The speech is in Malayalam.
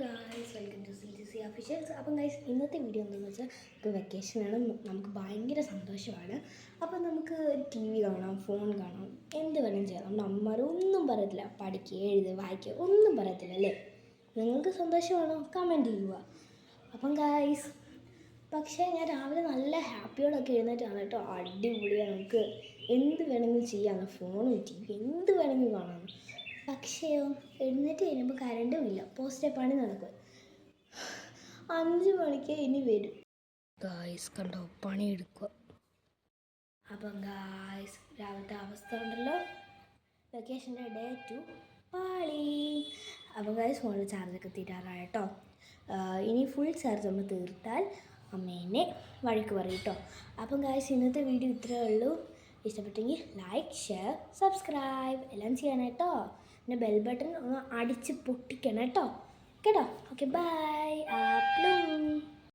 Guys welcome to C G C officials അപ്പം ഗൈസ് ഇന്നത്തെ വീഡിയോ എന്താണെന്ന് വെച്ചാൽ നമുക്ക് വെക്കേഷനാണ് നമുക്ക് ഭയങ്കര സന്തോഷമാണ്. അപ്പം നമുക്ക് ടി വി കാണാം ഫോൺ കാണാം. എന്ത് വേണം ചെയ്യാം. നമ്മുടെ അമ്മമാർ ഒന്നും പറയത്തില്ല. പഠിക്കുക എഴുതുക വായിക്കുക ഒന്നും പറയത്തില്ല അല്ലേ? നിങ്ങൾക്ക് സന്തോഷമാണോ കമന്റ് ചെയ്യുക. അപ്പം ഗായ്സ് പക്ഷേ ഞാൻ രാവിലെ നല്ല ഹാപ്പിയോടൊക്കെ എഴുന്നേറ്റാണ് കേട്ടോ. അടിപൊളിയാണ് നമുക്ക്. എന്ത് വേണമെങ്കിലും ചെയ്യാം. ഫോണും ടി വി എന്ത് വേണമെങ്കിലും കാണാം. പക്ഷേയോ എഴുന്നേറ്റ് കഴിയുമ്പോൾ കരണ്ടും ഇല്ല പോസ്റ്റേ പണി നടക്കുക അഞ്ച് മണിക്ക് ഇനി വരും. ഗായ്സ് കണ്ടോ? പണിയെടുക്കുക. അപ്പം ഗായ്സ് രാവിലത്തെ അവസ്ഥ ഉണ്ടല്ലോ. വെക്കേഷന്റെ ഡേ ടു പാളി അപ്പം ഗായ്സ് ഫോണിൽ ചാർജൊക്കെ തീരാറാണ് കേട്ടോ. ഇനി ഫുൾ ചാർജ് നമ്മൾ തീർത്താൽ അമ്മേനെ വഴിക്ക് പറയും കേട്ടോ. അപ്പം ഗായ്സ് ഇന്നത്തെ വീഡിയോ ഇത്രയേ ഉള്ളൂ. ഇഷ്ടപ്പെട്ടെങ്കിൽ ലൈക്ക് ഷെയർ സബ്സ്ക്രൈബ് എല്ലാം ചെയ്യണം കേട്ടോ. പിന്നെ ബെൽ ബട്ടൺ ഒന്ന് അടിച്ച് പൊട്ടിക്കണം കേട്ടോ. കേട്ടോ? Okay bye